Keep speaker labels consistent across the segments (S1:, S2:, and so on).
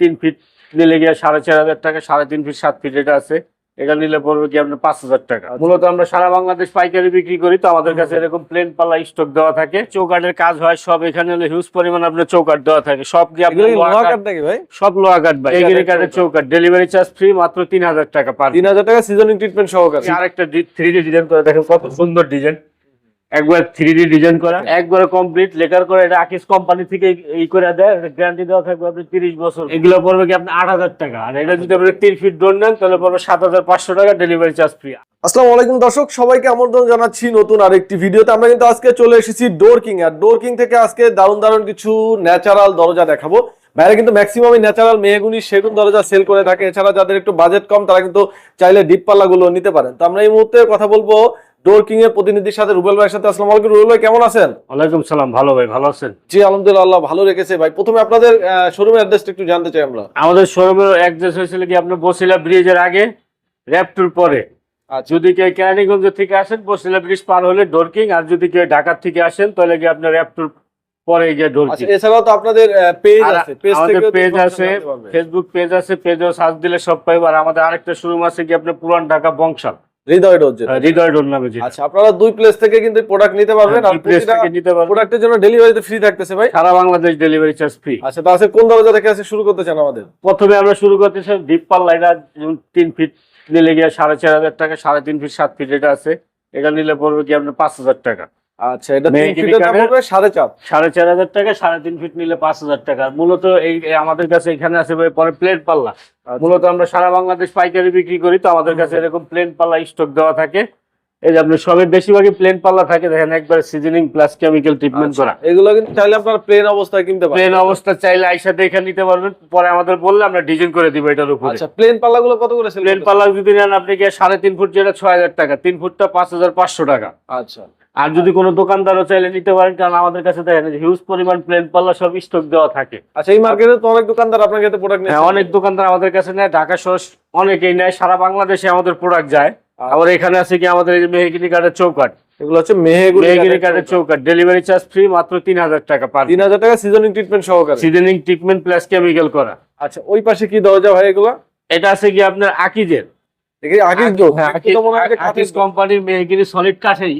S1: তিন ফিট নিলে গিয়ে সাড়ে চার হাজার টাকা সাড়ে তিন ফিট সাত ফিট এটা আছে। এটা নিলে পড়বে কি আপনার পাঁচ হাজার টাকা। মূলত আমরা সারা বাংলাদেশ পাইকারি বিক্রি করি তো আমাদের কাছে এরকম প্লেন পাল্লা স্টক দেওয়া থাকে। চৌকাটের কাজ হয় সব এখানে হলে হিউজ পরিমাণ আপনার চৌকাট দেওয়া থাকে। সব
S2: কি ভাই?
S1: সব লোহা কাঠ ভাই। এগ্রি কাঠের চৌকাট ডেলিভারি চার্জ ফ্রি মাত্র তিন হাজার টাকা পার
S2: তিন হাজার টাকা সিজনিং ট্রিটমেন্ট সহকারে।
S1: আরেকটা থ্রি ডি ডিজাইন করে দেখেন কত সুন্দর ডিজাইন একবার থ্রি ডি ডিজাইন করা। একবারে কমপ্লিট লেকার করে এটা আকিস কোম্পানি থেকে এই করে দেয় গ্যারান্টি দেওয়া থাকবে আপনি তিরিশ বছর। এগুলো পড়বে কি আপনি আট হাজার টাকা। আর এটা যদি আপনি তিন ফিট ডোর নেন তাহলে পড়বে সাত হাজার পাঁচশো টাকা ডেলিভারি চার্জ ফ্রি
S2: আসসালামু আলাইকুম দর্শক সবাইকে আমন্ত্রণ জানাচ্ছি নতুন আরেকটি ভিডিওতে। আমরা কিন্তু আজকে চলে এসেছি ডোর কিং আর ডোর কিং থেকে আজকে দারুণ দারুণ কিছু ন্যাচারাল দরজা দেখাবো। বাইরে কিন্তু ম্যাক্সিমামই ন্যাচারাল মেহগুনি সেগুন দরজা সেল করে থাকে। এছাড়া যাদের একটু বাজেট কম তারা কিন্তু চাইলে ডিপ পাল্লাগুলো নিতে পারেন। তো আমরা এই মুহূর্তে কথা বলব ডোর কিং এর প্রতিনিধির সাথে রুবেল ভাইয়ের সাথে। আসসালামু আলাইকুম রুবেল ভাই কেমন আছেন?
S1: ওয়ালাইকুম সালাম ভালো ভাই ভালো আছেন?
S2: জি আলহামদুলিল্লাহ ভালো রেখেছে ভাই। প্রথমে আপনাদের শোরুমের অ্যাড্রেসটা একটু জানতে চাই আমরা।
S1: আমাদের শোরুমের অ্যাড্রেস হয়েছিল কি আপনার বসিলা ব্রিজের আগে র্যাপটুর পরে।
S2: আচ্ছা।
S1: যদি কেউ কেরানীগঞ্জ থেকে আসেন বসিলা ব্রিজ পার হলে ডোরকিং আর যদি কেউ ঢাকার থেকে আসেন তাহলে কি আপনার র্যাপটুর পরে গিয়ে
S2: আচ্ছা
S1: ডোরকিং
S2: এছাড়াও তো আপনাদের পেজ আছে। পেজ থেকে
S1: পেজ আছে ফেসবুক পেজ আছে পেজেও সার্চ দিলে সব পাইব। আর আমাদের আরেকটা শোরুম আছে কি আপনার পুরান ঢাকা বংশাল।
S2: হৃদয় ডোজ
S1: হৃদয় ডোর নামে
S2: আচ্ছা আপনারা দুই প্লেস থেকে কিন্তু প্রোডাক্ট নিতে পারবেন।
S1: পারবেন।
S2: প্রোডাক্টের জন্য ডেলিভারিতে ফ্রি থাকতেছে ভাই।
S1: সারা বাংলাদেশ ডেলিভারি চার্জ ফ্রি
S2: আচ্ছা তো কোন দরজা থেকে আছে শুরু করতে চান আমাদের?
S1: প্রথমে আমরা শুরু এটা তিন ফিট নিলে গিয়ে সাড়ে চার হাজার টাকা সাড়ে তিন ফিট সাত ফিট এটা আছে। এটা নিলে পড়বে কি আপনার পাঁচ হাজার টাকা।
S2: আচ্ছা এটা তিন ফিটের দাম
S1: কাঠের-
S2: সাড়ে চার?
S1: সাড়ে চার হাজার টাকা সাড়ে তিন ফিট নিলে পাঁচ হাজার টাকা। মূলত এই আমাদের কাছে এখানে আছে পরে প্লেন পাল্লা।
S2: আচ্ছা।
S1: মূলত আমরা সারা বাংলাদেশ পাইকারি বিক্রি করি তো আমাদের কাছে এরকম প্লেন পাল্লা স্টক দেওয়া থাকে। এই যে আপনার সবের বেশিরভাগই প্লেন পাল্লা থাকে দেখেন একবার সিজনিং প্লাস কেমিক্যাল ট্রিটমেন্ট
S2: আচ্ছা,
S1: করা।
S2: এগুলো কিন্তু চাইলে আপনারা প্লেন অবস্থায় কিনতে পারেন।
S1: প্লেন অবস্থা চাইলে আইসা দেখে নিতে পারবেন। পরে আমাদের বললে আমরা ডিজাইন করে দিব এটার উপরে।
S2: আচ্ছা প্লেন পাল্লাগুলো কত করে
S1: প্লেন পাল্লা যদি নেন আপনি গিয়ে সাড়ে তিন ফুট যেটা ছয় হাজার টাকা তিন ফুটটা পাঁচ হাজার পাঁচশো টাকা।
S2: আচ্ছা।
S1: আর যদি কোনো দোকানদারও চাইলে নিতে পারেন কারণ আমাদের কাছে দেখেন হিউজ পরিমাণ প্লেন পাল্লা সব স্টক দেওয়া থাকে।
S2: আচ্ছা এই মার্কেটে তো অনেক দোকানদার আপনার কাছে প্রোডাক্ট
S1: হ্যাঁ অনেক দোকানদার আমাদের কাছে নেয় ঢাকা সহ অনেকেই নেয় সারা বাংলাদেশে আমাদের প্রোডাক্ট যায়। আবার এখানে আছে কি আমাদের এই মেহগিনি কাঠের চৌকাট
S2: এগুলো হচ্ছে
S1: মেহগিনি কাঠের চৌকাট ডেলিভারি চার্জ ফ্রি মাত্র তিন হাজার টাকা পার
S2: তিন হাজার টাকা সিজনিং ট্রিটমেন্ট সহকারে।
S1: সিজনিং ট্রিটমেন্ট প্লাস কেমিক্যাল করা।
S2: আচ্ছা ওই পাশে কি দরজা ভাই এগুলো?
S1: এটা আছে কি আপনার আকিজের? কোম্পানির মেহগিনি সলিড কাঠেই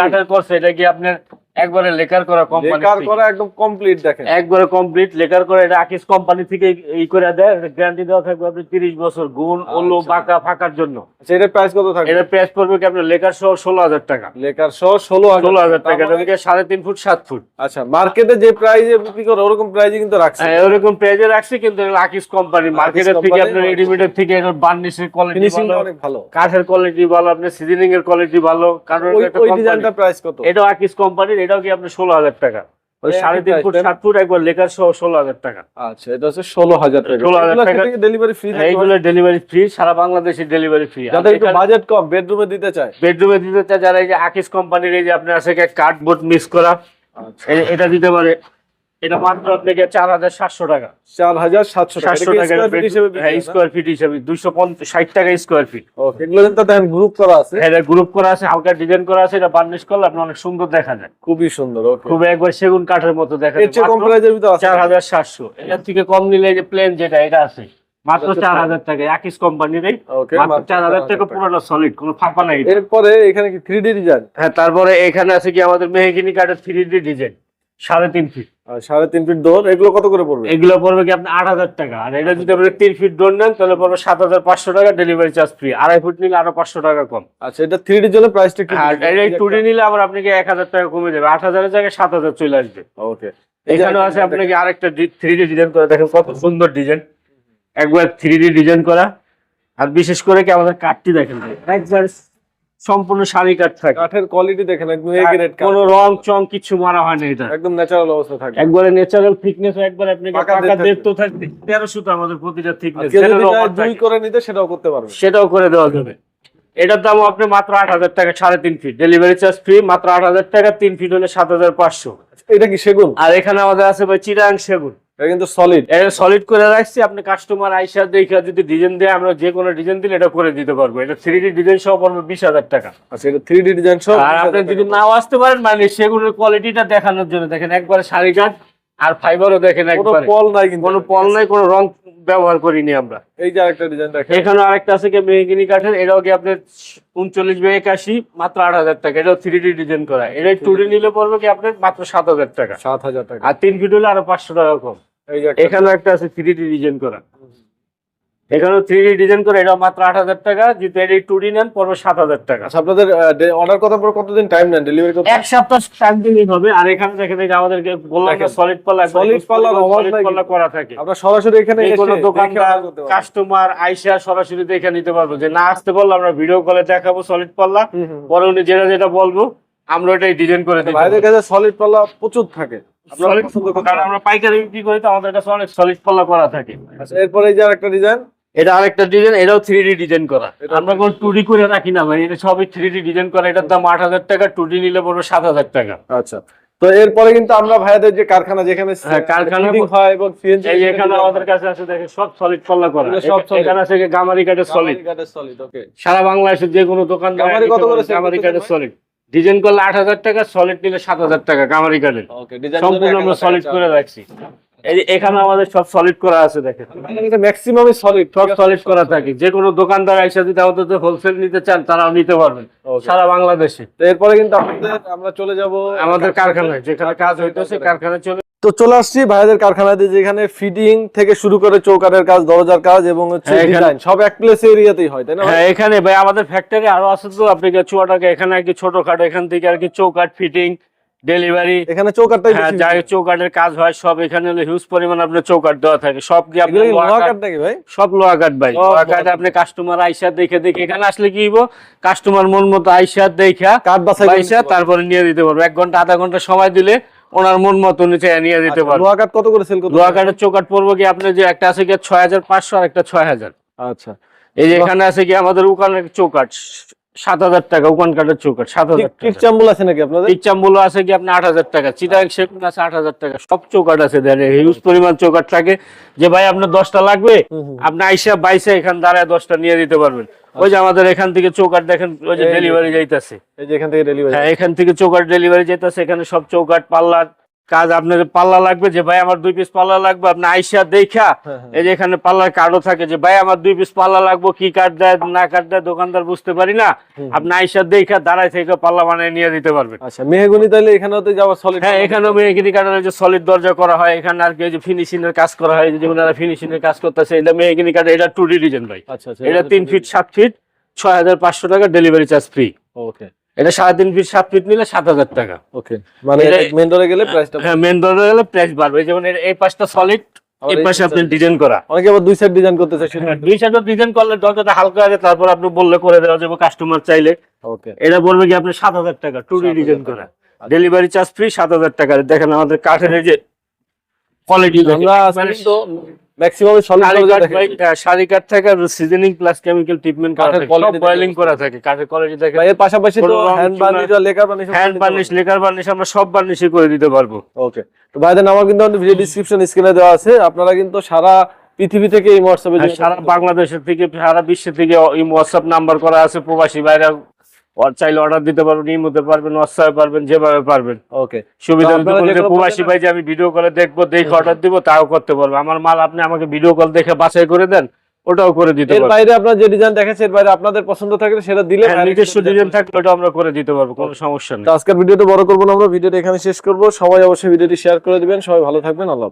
S2: কাঠের
S1: পর সেটা এটা কি আপনার একবারে লেকার করা কোম্পানি
S2: বেকার করা একদম কমপ্লিট দেখেন।
S1: একবারে কমপ্লিট লেকার করে এটা আকিস কোম্পানি থেকে এই করে দেয় গ্যারান্টি দেওয়া থাকবে আপনি তিরিশ বছর গুণ ওলো
S2: আচ্ছা।
S1: বাঁকা ফাঁকার জন্য।
S2: আচ্ছা এটার প্রাইস কত থাকবে?
S1: এটা প্রাইস পড়বে কি আপনার লেকার সহ ষোলো হাজার টাকা।
S2: লেকার সহ ষোলো
S1: ষোলো হাজার টাকা। এটা
S2: মানে-
S1: থেকে সাড়ে তিন ফুট সাত ফুট।
S2: আচ্ছা মার্কেটে যে প্রাইজে বিক্রি করে ওরকম প্রাইজে কিন্তু রাখছে।
S1: হ্যাঁ, ওরকম প্রাইজে রাখছি কিন্তু আকিস কোম্পানি মার্কেটের থেকে আপনার রেডিমেডের থেকে এটার বার্নিশের কোয়ালিটি ভালো
S2: অনেক ভালো।
S1: কাঠের কোয়ালিটি ভালো আপনার সিজনিং এর কোয়ালিটি ভালো কারণ
S2: ওই
S1: এটা
S2: ডিজাইনটা প্রাইস কত?
S1: এটাও আকিস কোম্পানির এটাও কি আপনার ষোলো হাজার টাকা? ওই
S2: একই
S1: সাড়ে তিন
S2: price,
S1: ফুট সাত ফুট একবার লেকার সহ ষোলো হাজার টাকা।
S2: আচ্ছা এটা হচ্ছে ষোলো হাজার টাকা।
S1: 16,000 টাকা।
S2: ডেলিভারি ফ্রি
S1: এইগুলো ডেলিভারি ফ্রি সারা বাংলাদেশে ডেলিভারি ফ্রি
S2: যাদের একটু বাজেট কম বেডরুমে দিতে চায়।
S1: বেডরুমে দিতে চায় যারা এই যে আকিস কোম্পানির এই যে আপনার আছে কার্ডবোর্ড মিস করা
S2: আচ্ছা।
S1: এটা দিতে পারে। এটা মাত্র আপনাকে চার হাজার সাতশো টাকা।
S2: চার হাজার সাতশো
S1: সাতশো টাকা হ্যাঁ স্কোয়ার ফিট হিসাবে দুইশো পঞ্চাশ ষাট টাকা স্কোয়ার ফিট
S2: এগুলো কিন্তু দেখেন গ্রুপ করা আছে।
S1: এটা গ্রুপ করা আছে হালকা ডিজাইন করা আছে এটা বার্নিশ করলে আপনি অনেক সুন্দর দেখা যায়।
S2: খুবই সুন্দর
S1: খুব একবার সেগুন কাঠের মতো দেখা
S2: চেয়ে কম প্রাইজের ভিতর
S1: চার হাজার সাতশো। এটার থেকে কম নিলে যে প্লেন যেটা এটা আছে। মাত্র চার হাজার টাকা আকিস কোম্পানির চার হাজার টাকা পুরোটা সলিড কোনো ফাঁপা নাই
S2: এরপরে এখানে কি থ্রি ডি ডিজাইন
S1: হ্যাঁ তারপরে এখানে আছে কি আমাদের মেহগিনি কাঠের থ্রি ডি ডিজাইন সাড়ে তিন ফিট
S2: সাড়ে তিন ফিট ডোর এগুলো কত করে পড়বে?
S1: এগুলো পড়বে কি আপনি আট হাজার টাকা। আর এটা যদি আপনি তিন ফিট ডোর নেন তাহলে পড়বে সাত হাজার পাঁচশো টাকা ডেলিভারি চার্জ ফ্রি আড়াই ফুট নিলে আরও পাঁচশো টাকা কম।
S2: আচ্ছা এটা থ্রি ডির জন্য প্রাইসটা একটু
S1: আর এটা টু ডি নিলে আবার আপনাকে এক হাজার টাকা কমে যাবে। আট হাজারের জায়গায় সাত হাজার চলে আসবে।
S2: ওকে
S1: এখানেও আছে আপনাকে আরেকটা থ্রি ডি ডিজাইন করে। দেখেন কত সুন্দর ডিজাইন একবার থ্রি ডি ডিজাইন করা। আর বিশেষ করে কি আমাদের কাঠটি দেখেন একবার সম্পূর্ণ শাড়ি কাঠ থাকে।
S2: কাঠের কোয়ালিটি দেখেন একদম এ গ্রেড
S1: কোনো রং চং কিছু মারা হয় না এটা।
S2: একদম ন্যাচারাল অবস্থা থাকে
S1: একবারে ন্যাচারাল থিকনেস একবার আপনি
S2: পাকা দেড়
S1: তো থাকবে। তেরোশো তো আমাদের প্রতিটা থিকনেস
S2: চায় দুই করে নিতে সেটাও করতে পারবে।
S1: সেটাও করে দেওয়া যাবে। এটার দাম আপনি মাত্র আট হাজার টাকা সাড়ে তিন ফিট ডেলিভারি চার্জ ফ্রি মাত্র আট হাজার টাকা তিন ফিট হলে সাত হাজার পাঁচশো।
S2: এটা কি সেগুন?
S1: আর এখানে আমাদের আছে ভাই চিরাং সেগুন।
S2: এটা কিন্তু সলিড
S1: এটা সলিড করে রাখছি আপনি কাস্টমার আইসা দেখে যদি ডিজাইন দেয় আমরা যে কোনো ডিজাইন দিলে এটা করে দিতে পারব। এটা থ্রি ডি ডিজাইন সহ পড়বে বিশ হাজার টাকা।
S2: আচ্ছা এটা থ্রি ডি ডিজাইন সহ
S1: আর আপনি যদি নাও আসতে পারেন মানে সেগুলোর কোয়ালিটিটা দেখানোর জন্য। দেখেন একবারে শাড়ি কাঠ আর ফাইবারও দেখেন একবার।
S2: পল নাই কিন্তু।
S1: কোনো পল নাই কোনো রং ব্যবহার করিনি আমরা।
S2: এই যে আরেকটা ডিজাইন দেখেন।
S1: এখানে আরেকটা আছে কি মেহগিনি কাঠের এটাও কি আপনার উনচল্লিশ বাই একাশি মাত্র আট হাজার টাকা। এটাও থ্রি ডি ডিজাইন করা। এটা টু ডি নিলে পড়বে কি আপনার মাত্র সাত হাজার টাকা।
S2: সাত হাজার টাকা।
S1: আর তিন ফিট হলে আরও পাঁচশো টাকা কম।
S2: এই যে
S1: এখানেও একটা আছে থ্রি ডি ডিজাইন করা। এখানেও থ্রি ডি ডিজাইন করে এটা মাত্র আট হাজার টাকা যদি এটা টু ডি নেন পড়বে সাত হাজার টাকা।
S2: আচ্ছা আপনাদের অর্ডার করার পর কতদিন টাইম নেন? ডেলিভারি করতে?
S1: এক সপ্তাহ টাইম দিলেই হবে। আর এখানে দেখেন এই আমাদেরকে বললাম। সলিড পাল্লা
S2: পাল্লার অভাব
S1: সলিড পাল্লা করা থাকে।
S2: আপনারা সরাসরি এখানে
S1: কোনো দোকানদার
S2: পারবেন।
S1: কাস্টমার আইসা সরাসরি দেখে নিতে পারব যে না আসতে বলল আমরা ভিডিও কলে দেখাবো সলিড পাল্লা। পরে উনি যেটা যেটা বলব আমরা এটাই ডিজাইন করে দিই।
S2: ভাইদের কাছে সলিড পাল্লা প্রচুর থাকে।
S1: আমরা পাইকারি বিক্রি করি তো আমাদের কাছে অনেক সলিড পাল্লা করা থাকে।
S2: আচ্ছা এরপরে এই যে আরেকটা ডিজাইন
S1: এটা আরেকটা ডিজাইন এটাও থ্রি ডি ডিজাইন করা। আমরা কোনো টু ডি করে রাখি না মানে এটা সবই থ্রি ডি ডিজাইন করা। এটার দাম আট হাজার টাকা টু ডি নিলে পড়বে সাত হাজার টাকা।
S2: আচ্ছা তো এরপরে কিন্তু আমরা ভাইদের যে কারখানা যেখানে
S1: হ্যাঁ, কারখানা-
S2: হয় এবং সিএনজি
S1: এখানে আমাদের কাছে আছে দেখে সব সলিড পাল্লা করা।
S2: এগুলো সব
S1: এখানে আছে গামারি কাঠের সলিড
S2: সলিড
S1: সারা বাংলাদেশের যে কোনো দোকান
S2: গামারি কত করে
S1: গামারি কাঠের সলিড ডিজাইন করলে আট হাজার টাকা সলিড নিলে সাত হাজার টাকা কামারি কাঠের সম্পূর্ণ আমরা সলিড করে রাখছি। এই এখানে আমাদের সব সলিড করা আছে দেখেন।
S2: ম্যাক্সিমাম সলিড
S1: সব সলিড করা থাকে। যে কোনো দোকানদার আইসা যদি আমাদের হোলসেল নিতে চান তারাও নিতে পারবেন। সারা বাংলাদেশে।
S2: তো এরপরে কিন্তু আমরা চলে যাব
S1: আমাদের কারখানায়। যেখানে কাজ হইতেছে কারখানায় চলে
S2: তো চলে আসছি ভাইদের কারখানাতে যেখানে ফিটিং থেকে শুরু করে চৌকাঠের কাজ দরজার কাজ এবং হচ্ছে
S1: হ্যাঁ,
S2: ডিজাইন সব এক প্লেস এরিয়াতেই হয় তাই না
S1: হ্যাঁ এখানে ভাই আমাদের ফ্যাক্টরি আরও আছে তো আপনি চুয়াটাকে এখানে আর কি ছোটখাটো এখান থেকে আর কি চৌকাট ফিটিং ডেলিভারি
S2: এখানে চৌকাঠটাই
S1: হ্যাঁ যাই চৌকাটের কাজ হয় সব এখানে হলে হিউজ পরিমাণ আপনার চৌকাট দেওয়া থাকে। সব কি আপনি লোহা
S2: নাকি ভাই?
S1: সব লোহা ভাই। লোহা
S2: লোহা
S1: কাঠ
S2: কাঠ।
S1: আপনি কাস্টমার আইসা দেখে দেখে এখানে আসলে কি হইব? কাস্টমার মন মতো আইসা দেখা
S2: কাঠ বাছাই।
S1: তারপরে নিয়ে দিতে পারব। এক ঘণ্টা আধা ঘণ্টা সময় দিলে ওনার মন মতো নিচে নিয়ে দিতে
S2: পারে
S1: পারব।
S2: লোহা কাঠ কত করে সেল করতে
S1: লোহা কাঠের চৌকাট পড়ব কি আপনি যে একটা আছে কি ছয় হাজার পাঁচশো আর একটা ছয় হাজার।
S2: আচ্ছা।
S1: এই যে এখানে আছে কি আমাদের উকানের চৌকাট সাত হাজার টাকা উকান কাঠের চৌকাট সাত হাজার
S2: টিক চাম্বুল আছে নাকি আপনাদের?
S1: পিকচাম্বুলো আছে কি আপনি আট হাজার টাকা চিটাং সেগুন আছে আট হাজার টাকা সব চৌকাট আছে দেন হিউজ পরিমাণ চৌকাট থাকে। যে ভাই আপনার দশটা লাগবে। আপনি আইসা বাইসে এখান দাঁড়ায় দশটা নিয়ে দিতে পারবেন। ওই যে আমাদের এখান থেকে চৌকাট দেখেন ওই যে ডেলিভারি যাইতেছে।
S2: এই যে এখান থেকে ডেলিভারি
S1: হ্যাঁ এখান থেকে চৌকাট ডেলিভারি যেতেছে এখানে সব চৌকাট পাল্লার কাজ আপনার পাল্লা লাগবে যে ভাই আমার দুই পিস পাল্লা লাগবে আপনি আইসা দেখা।
S2: হ্যাঁ, হ্যাঁ।
S1: এই যে এখানে পাল্লার কার্ডও থাকে যে ভাই আমার দুই পিস পাল্লা লাগবে কি কার্ড দেয় না কার্ড দেয় দোকানদার বুঝতে পারি না। আপনি আইসা দেখা দাঁড়ায় থেকে পাল্লা বানিয়ে নিয়ে দিতে পারবেন।
S2: আচ্ছা মেহগুনি তাইলে এখানেও তো যাওয়া সলিড
S1: হ্যাঁ এখানেও মেহগিনি কাঠের যে সলিড দরজা করা হয় এখানে আর কি যে ফিনিশিং এর কাজ করা হয় যেমন ফিনিশিং এর কাজ করতেছে এটা মেহগিনি কাঠ এটা টু ডি ডিজাইন ভাই।
S2: আচ্ছা আচ্ছা
S1: এটা তিন ফিট সাত ফিট ছয় হাজার পাঁচশো টাকা ডেলিভারি চার্জ ফ্রি
S2: ওকে
S1: এটা সাড়ে তিন ফিট সাত ফিট নিলে সাত হাজার টাকা।
S2: ওকে মানে মেন ডোরে গেলে প্রাইসটা
S1: হ্যাঁ মেন ডোরে গেলে প্রাইস বাড়বে। যেমন এই পাশটা সলিড এই পাশে আপনি ডিজাইন করা।
S2: অনেকে আবার দুই সাইড ডিজাইন করতে
S1: হ্যাঁ, দুই সাইডে ডিজাইন করলে দরজাটা হালকা আছে তারপর আপনি বললে করে দেওয়া যাবে কাস্টমার চাইলে।
S2: ওকে
S1: এটা বলবে কি আপনি সাত হাজার টাকা টু ডি ডিজাইন করা। ডেলিভারি চার্জ ফ্রি সাত হাজার টাকা। দেখেন আমাদের কাঠের যে কোয়ালিটি
S2: আমরা কিন্তু ম্যাক্সিমাম
S1: শাড়ি থাকে আর সিজনিং প্লাস কেমিক্যাল ট্রিটমেন্ট করা থাকে। সব বয়েলিং করা থাকে কাঠের কোয়ালিটি
S2: ভাই এর পাশাপাশি তো হ্যান্ড বার্নিশ আর lacquer varnish
S1: hand varnish lacquer varnish আমরা সব বার্নিশই করে দিতে পারব।
S2: ওকে তো ভাইদের নাম্বার কিন্তু ভিডিও ডিসক্রিপশন স্ক্রিনে দেওয়া আছে। আপনারা কিন্তু সারা পৃথিবী থেকে এই হোয়াটসঅ্যাপে
S1: সারা বাংলাদেশের থেকে সারা বিশ্বের থেকে এই হোয়াটসঅ্যাপ নাম্বার করা আছে। প্রবাসী বাইরে চাইলে অর্ডার দিতে পারবেন পারবেন হোয়াটসঅ্যাপে পারবেন যেভাবে পারবেন।
S2: ওকে
S1: সুবিধা প্রবাসী ভাই যে আমি ভিডিও কলে দেখব দেখে অর্ডার দিব তাও করতে পারব। আমার মাল আপনি আমাকে ভিডিও কল দেখে বাছাই করে দেন ওটাও করে দিতে পারব।
S2: বাইরে আপনার যে ডিজাইন বাইরে আপনাদের পছন্দ থাকলে সেটা দিলে
S1: হ্যাঁ, নিজস্ব ডিজাইন থাকলে ওটা আমরা করে দিতে পারব কোনো সমস্যা নেই।
S2: আজকের ভিডিওটা বড় করব না আমরা ভিডিওটা এখানে শেষ করব। সবাই অবশ্যই ভিডিওটি শেয়ার করে দিবেন সবাই ভালো থাকবেন আল্লাহ।